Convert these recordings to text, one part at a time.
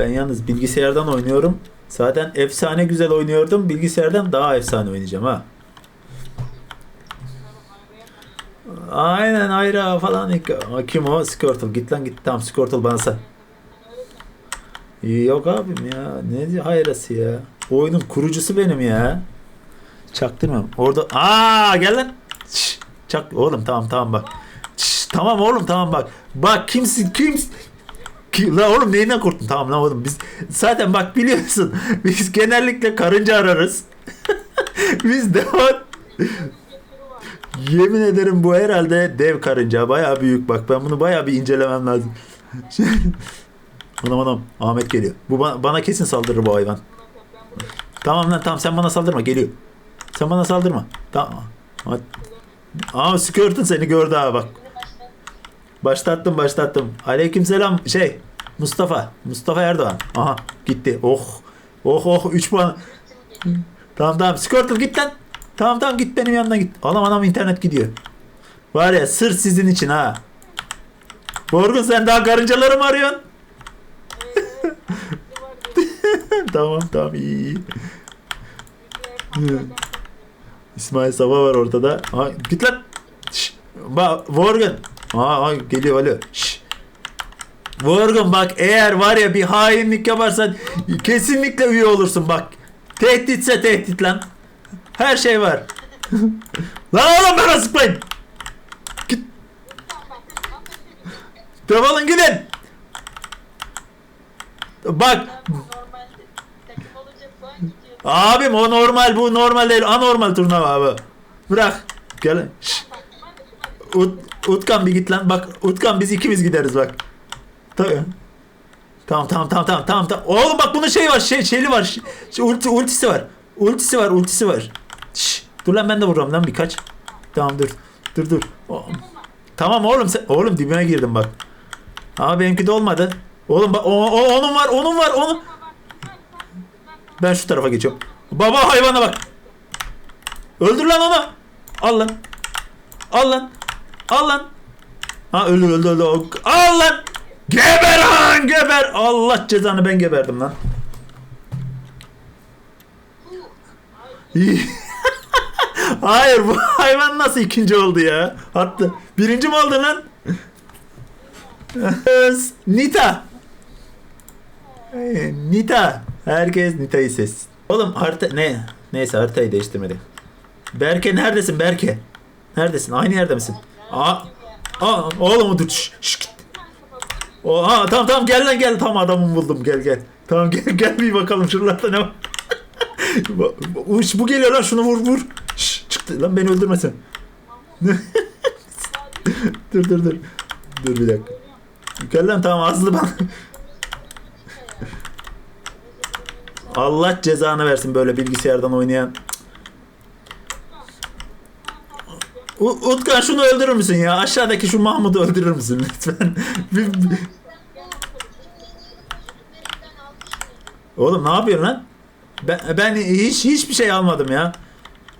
Ben yalnız bilgisayardan oynuyorum. Zaten efsane güzel oynuyordum. Bilgisayardan daha efsane oynayacağım ha. Aynen Ayra falan. Kim o? Squirtle. Git lan git. Tamam Squirtle bana sal. Yok abim ya. Ne hayrası ya. Oyunun kurucusu benim ya. Çaktırmam. Orada. Aa gel lan. Çak. Oğlum tamam tamam bak. Şş, tamam oğlum tamam bak. Bak kimsin kimsin. Ki, la oğlum neyinden korktun? Tamam lan oğlum biz zaten bak biliyorsun biz genellikle karınca ararız. biz devam Yemin ederim bu herhalde dev karınca. Bayağı büyük bak. Ben bunu bayağı bir incelemem lazım. anam anam. Ahmet geliyor. Bu bana, bana kesin saldırır bu hayvan. Tamam lan tamam sen bana saldırma. Geliyor. Sen bana saldırma. Tamam. Aa Skirt'ın seni gördü ha bak. Başlattım başlattım. Aleykümselam şey Mustafa. Mustafa Erdoğan. Aha gitti. Oh. Oh oh 3 puan. Tamam tamam. Squirtle git lan. Tamam tamam git benim yanımdan git. Anam anam internet gidiyor. Var ya sır sizin için ha. Borgun sen daha karıncaları mı arıyorsun? tamam tamam iyi. İsmail Sabah var ortada. Ha, git lan. Şş, bak Morgan. Aa, geliyor alo. Şş. Morgan bak eğer var ya bir hainlik yaparsan kesinlikle üye olursun bak. Tehditse tehdit lan. Her şey var. lan oğlum bana sıkmayın. Git. Defolun gidin. Bak abim o normal bu normal değil anormal turnuva abi. Bırak. Gel. Ut, Utkan bir git lan. Bak Utkan biz ikimiz gideriz bak. Tamam tamam tamam tamam tamam. Oğlum bak bunun şey var şey şeyli var. Şey, ulti, ultisi var. Ultisi var ultisi var. Şş, dur lan ben de vururum lan birkaç. Tamam dur. Dur dur. Tamam oğlum sen oğlum dibine girdim bak. Ama benimki de olmadı. Oğlum bak o, o- onun var onun var onun. Ben şu tarafa geçiyorum. Baba hayvana bak. Öldür lan onu. Al lan. Al lan. Al lan. Ha öldü öldü öldü. Al lan. Geber lan geber. Allah cezanı ben geberdim lan. Hayır bu hayvan nasıl ikinci oldu ya? Hatta birinci mi oldu lan? Nita. Nita. Herkes Nita'yı ses. Oğlum harita ne? Neyse haritayı değiştirmedi. Berke neredesin Berke? Neredesin? Aynı yerde misin? Aa, aa oğlum dur. Şş, şş, git. O, aa, tamam tamam gel lan gel. Tamam adamı buldum gel gel. Tamam gel gel bir bakalım şuralarda ne var. Bu- bu, geliyor lan şunu vur vur. Şş, çıktı lan beni öldürmesin. dur dur dur. Dur bir dakika. Gel lan tamam Azlı bana. Allah cezanı versin böyle bilgisayardan oynayan. U- Utkan şunu öldürür müsün ya? Aşağıdaki şu Mahmut'u öldürür müsün lütfen? Oğlum ne yapıyorsun lan? Ben, ben hiç hiçbir şey almadım ya.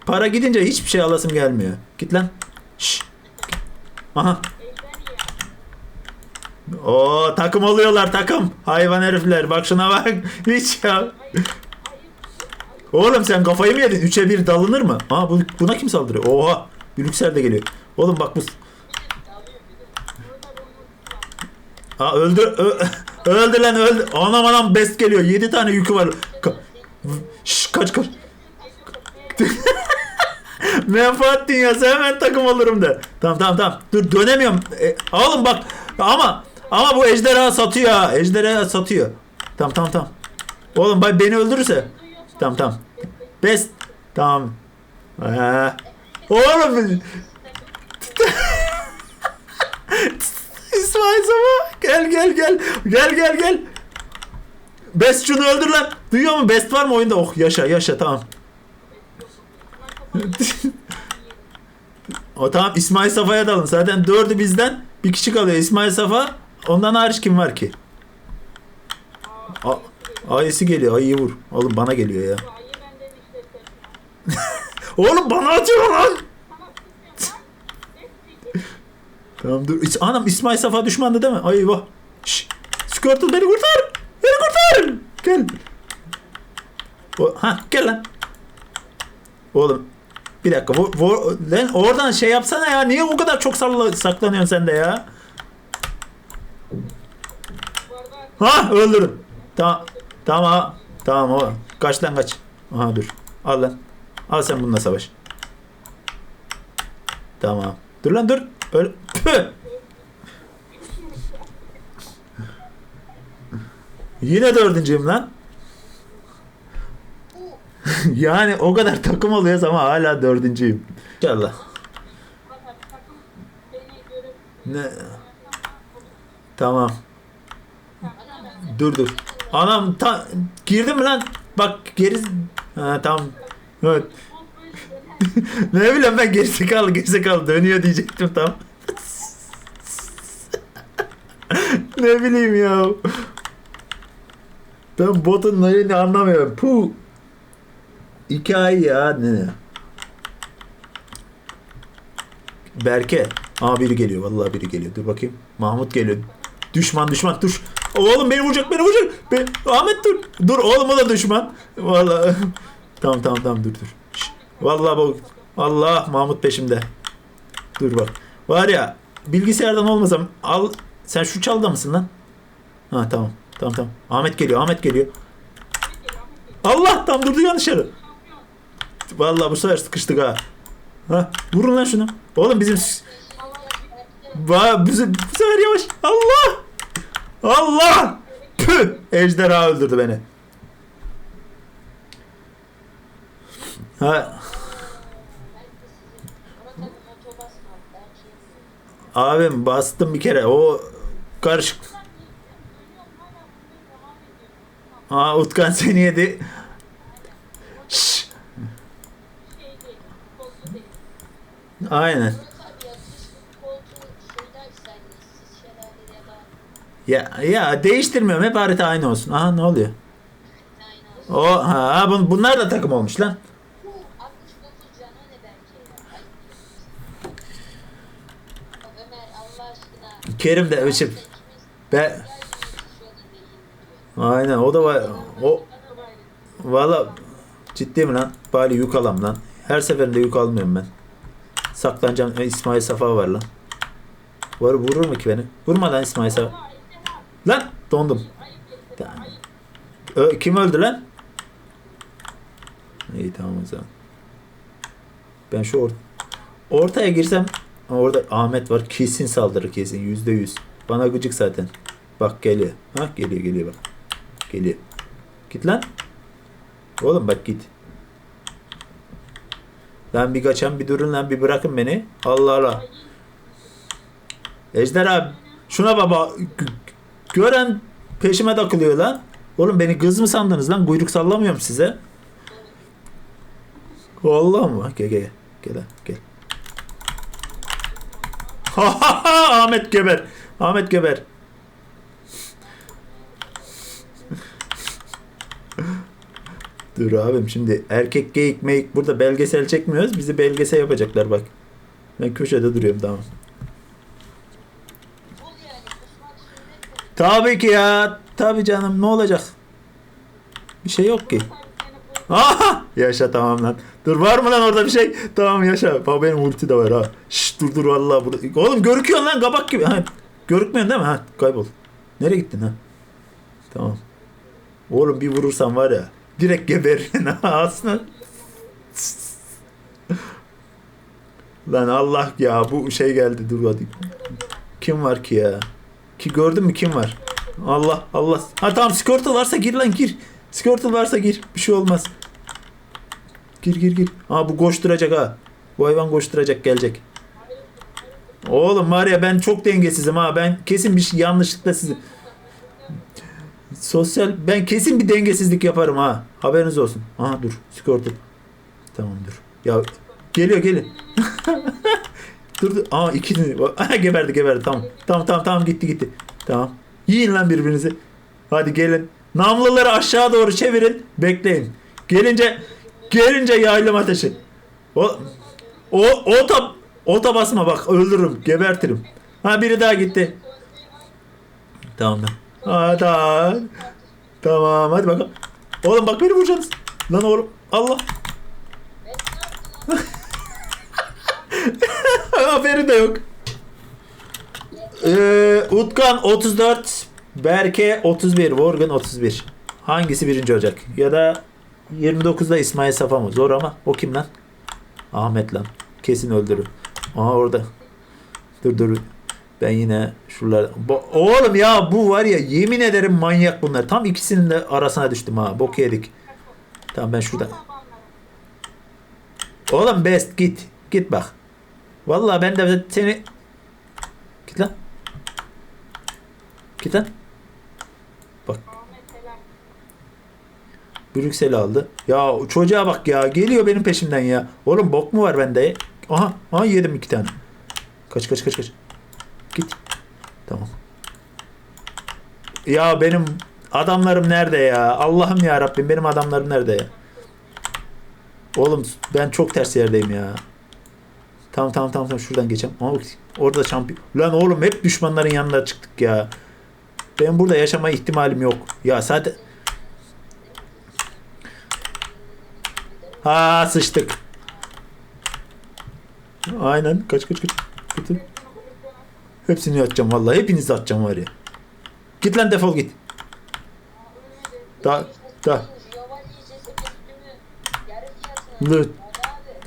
Para gidince hiçbir şey alasım gelmiyor. Git lan. Şş. Aha. O takım oluyorlar takım. Hayvan herifler. Bak şuna bak. Hiç ya. Oğlum sen kafayı mı yedin? Üçe bir dalınır mı? Aa bu, buna kim saldırıyor? Oha. Brüksel de geliyor. Oğlum bak bu. Aa öldü. Ö, öldü lan öldü. Anam anam best geliyor. Yedi tane yükü var. Ka Şş, kaç kaç. Menfaat dünyası hemen takım olurum de. Tamam tamam tamam. Dur dönemiyorum. E, oğlum bak ama ama bu ejderha satıyor ha. Ejderha satıyor. Tamam tamam tamam. Oğlum bay beni öldürürse. Tamam tamam. Best. Tamam. Ee, oğlum. İsmail Sabah. Gel gel gel. Gel gel gel. Best şunu öldür lan. Duyuyor musun? Best var mı oyunda? Oh yaşa yaşa tamam. o tamam İsmail Safa'ya dalın. Zaten dördü bizden. Bir kişi kalıyor. İsmail Safa. Ondan hariç kim var ki? A Ayısı geliyor. Ayıyı vur. Oğlum bana geliyor ya. Oğlum bana atıyor lan. Tamam dur. Anam İsmail Safa düşmandı değil mi? Ay vah. Şşş. Squirtle beni kurtar. Beni kurtar. Gel. O, ha gel lan. Oğlum bir dakika. Vo, vo, lan oradan şey yapsana ya. Niye o kadar çok salla, saklanıyorsun sen de ya? Ha öldürün. Tamam. Tamam. Tamam o. Kaç lan kaç. Aha dur. Al lan. Al sen bununla savaş. Tamam. Dur lan dur. Öl. Tüh! Yine dördüncüyüm lan. yani o kadar takım oluyoruz ama hala dördüncüyüm. İnşallah. Ne? Tamam. Dur dur. Anam ta girdim lan? Bak geri ha tamam. Evet. ne bileyim ben gerizekalı gerizekalı dönüyor diyecektim tam. ne bileyim ya. Ben botun neyini anlamıyorum. Puh. İki ay ya ne? Berke. Aa biri geliyor. Vallahi biri geliyor. Dur bakayım. Mahmut geliyor. Düşman düşman düş. Oğlum beni vuracak beni vuracak. Ben... Ahmet dur. Dur oğlum o da düşman. Vallahi. Tamam tamam tamam dur dur. Şş. Vallahi bu. Allah Mahmut peşimde. Dur bak. Var ya bilgisayardan olmasam al. Sen şu çalda mısın lan? Ha tamam. Tamam tamam. Ahmet geliyor. Ahmet geliyor. Allah tam durdu yanlış yere. Vallahi bu sefer sıkıştık ha. Ha vurun lan şunu. Oğlum bizim Va bizim bu sefer yavaş. Allah! Allah! Püh! Ejderha öldürdü beni. Ha, abim bastım bir kere. O karışık. Aa Utkan seni yedi. Değil Aynen. Ya ya değiştirmiyorum. Hep harita aynı olsun. Aha ne oluyor? O ha bun- bunlar da takım olmuş lan. Bu 69 canı ne belki ya. Ay. Bak Ömer Allah aşkına. Kerim de ikimiz be aynen o da var. O Valla ciddi mi lan? Bari yük alam lan. Her seferinde yük almıyorum ben. Saklanacağım. E, İsmail Safa var lan. Var vurur mu ki beni? Vurma lan İsmail Safa. Lan dondum. Ö, kim öldü lan? İyi tamam o zaman. Ben şu or ortaya girsem orada Ahmet var kesin saldırır kesin yüzde yüz. Bana gıcık zaten. Bak geliyor. Ha geliyor geliyor bak. Geliyor. Git lan. Oğlum bak git. Lan bir kaçan bir durun lan bir bırakın beni. Allah Allah. Ejder abi şuna baba gören peşime takılıyor lan. Oğlum beni kız mı sandınız lan? Kuyruk sallamıyorum size. Allah mı? Gel gel gel. Gel gel. Ha ha ha Ahmet geber. Ahmet geber. Dur abim şimdi erkek geyik meyik burada belgesel çekmiyoruz. Bizi belgesel yapacaklar bak. Ben köşede duruyorum tamam. Tabii ki ya. Tabii canım ne olacak? Bir şey yok ki. Yaşa tamam lan. Dur var mı lan orada bir şey? Tamam yaşa. Bak benim ulti de var ha. Şşş dur dur vallahi burada. Oğlum görüküyorsun lan kabak gibi. Ha, görükmüyorsun değil mi? Ha kaybol. Nereye gittin ha? Tamam. Oğlum bir vurursan var ya. Direkt geberin ha aslında. Lan Allah ya bu şey geldi dur hadi. Kim var ki ya? Ki gördün mü kim var? Allah Allah. Ha tamam Squirtle varsa gir lan gir. Squirtle varsa gir. Bir şey olmaz. Gir gir gir. Ha bu koşturacak ha. Bu hayvan koşturacak gelecek. Oğlum var ben çok dengesizim ha. Ben kesin bir şey yanlışlıkla sizi. Sosyal ben kesin bir dengesizlik yaparım ha. Haberiniz olsun. Aha dur. Squirtle. Tamam dur. Ya geliyor gelin. dur dur. Aa ikini. Aha, geberdi geberdi. Tamam. Tamam tamam tamam gitti gitti. Tamam. Yiyin lan birbirinizi. Hadi gelin. Namluları aşağı doğru çevirin. Bekleyin. Gelince gelince yaylım ateşi. O o o tab o basma bak öldürürüm, gebertirim. Ha biri daha gitti. Tamam. Ha tamam. Tamam hadi bakalım. Oğlum bak beni vuracaksınız. Lan oğlum Allah. Haberi de yok. Ee, Utkan 34, Berke 31, Vorgan 31. Hangisi birinci olacak? Ya da 29'da İsmail Safa mı? Zor ama o kim lan? Ahmet lan. Kesin öldürür. Aha orada. Dur dur. Ben yine şuralar... Oğlum ya bu var ya yemin ederim manyak bunlar. Tam ikisinin de arasına düştüm ha. Bok yedik. Tamam ben şurada. Oğlum best git. Git bak. Vallahi ben de seni... Git lan. Git lan. Bak Ahmet helal. Brüksel'i aldı. Ya çocuğa bak ya. Geliyor benim peşimden ya. Oğlum bok mu var bende? Aha. Aha yedim iki tane. Kaç kaç kaç kaç. Git. Tamam. Ya benim adamlarım nerede ya? Allah'ım ya Rabbim benim adamlarım nerede ya? Oğlum ben çok ters yerdeyim ya. Tamam tamam tamam tamam şuradan geçeceğim. Orada şampiyon. Lan oğlum hep düşmanların yanına çıktık ya. Ben burada yaşama ihtimalim yok. Ya zaten Ha sıçtık. Aynen. Kaç kaç kaç. Kaç. Hepsini atacağım vallahi. Hepinizi atacağım var ya. Git lan defol git. Da da. Hadi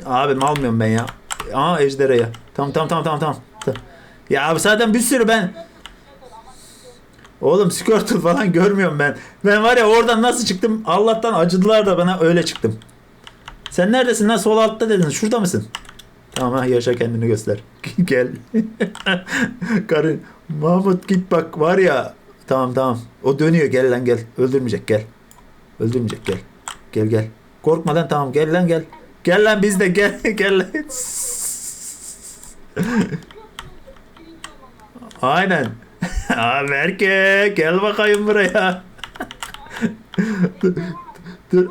abi. Almıyorum ben ya. Aa ejderhaya. Tamam tamam tamam tamam. Tamam. Ya abi zaten bir sürü ben. Oğlum Squirtle falan görmüyorum ben. Ben var ya oradan nasıl çıktım? Allah'tan acıdılar da bana öyle çıktım. Sen neredesin lan? Sol altta dedin. Şurada mısın? Tamam ha yaşa kendini göster. Gel. Karı Mahmut git bak var ya. Tamam tamam. O dönüyor gel lan gel. Öldürmeyecek gel. Öldürmeyecek gel. Gel gel. Korkma lan tamam gel lan gel. Gel lan biz de gel gel lan. Aynen. Aa Berke gel bakayım buraya. dur. dur.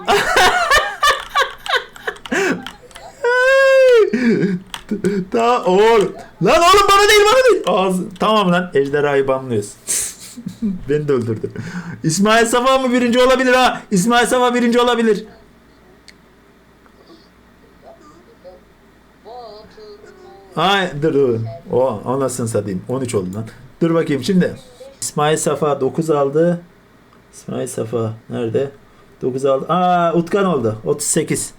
Tamam oğlum. Lan oğlum bana değil bana değil. Ağzı. Tamam lan ejderhayı banlıyoruz. Beni de öldürdü. İsmail Safa mı birinci olabilir ha? İsmail Safa birinci olabilir. Ay dur dur. O anasını satayım. 13 oldu lan. Dur bakayım şimdi. İsmail Safa 9 aldı. İsmail Safa nerede? 9 aldı. Aa Utkan oldu. 38.